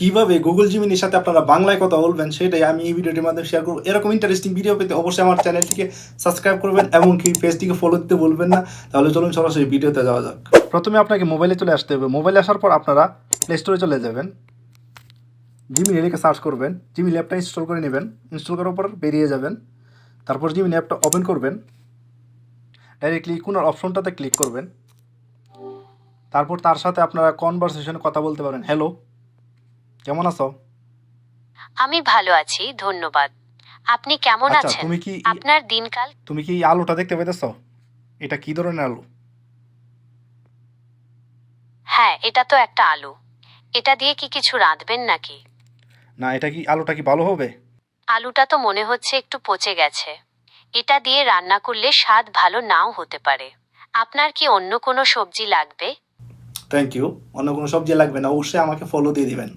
কীভাবে গুগল জিমিনির সাথে আপনারা বাংলায় কথা বলবেন সেটাই আমি এই ভিডিওটির মাধ্যমে শেয়ার করব। এরকম ইন্টারেস্টিং ভিডিও পেতে অবশ্যই আমার চ্যানেলটিকে সাবস্ক্রাইব করবেন এবং কি পেজটিকে ফলো দিতে বলবেন না। তাহলে চলুন সরাসরি ভিডিওতে যাওয়া যাক। প্রথমে আপনাকে মোবাইলে চলে আসতে হবে। মোবাইলে আসার পর আপনারা প্লে স্টোরে চলে যাবেন। জিমিনি লিখে সার্চ করবেন। জিমিনি অ্যাপটা ইনস্টল করে নেবেন। ইনস্টল করার পর বেরিয়ে যাবেন। তারপর জিমিনি অ্যাপটা ওপেন করবেন। ডাইরেক্টলি কোনার অপশনটাতে ক্লিক করবেন। তারপর তার সাথে আপনারা কনভারসেশনে কথা বলতে পারেন। হ্যালো কেমন আছো? আমি ভালো আছি ধন্যবাদ। আপনি কেমন আচ্ছা আছেন? তুমি কি আপনার দিনকাল? তুমি কি এই আলুটা দেখতে পাইতেছ এটা কি ধরনের আলু? হ্যাঁ এটা তো একটা আলু। এটা দিয়ে কি কিছু রাঁধবেন নাকি? না এটা কি আলুটা কি ভালো হবে? আলুটা তো মনে হচ্ছে একটু পচে গেছে। এটা দিয়ে রান্না করলে স্বাদ ভালো নাও হতে পারে। আপনার কি অন্য কোনো সবজি লাগবে? থ্যাংক ইউ অন্য কোনো সবজি লাগবে না। অবশ্যই আমাকে ফলো দিয়ে দিবেন।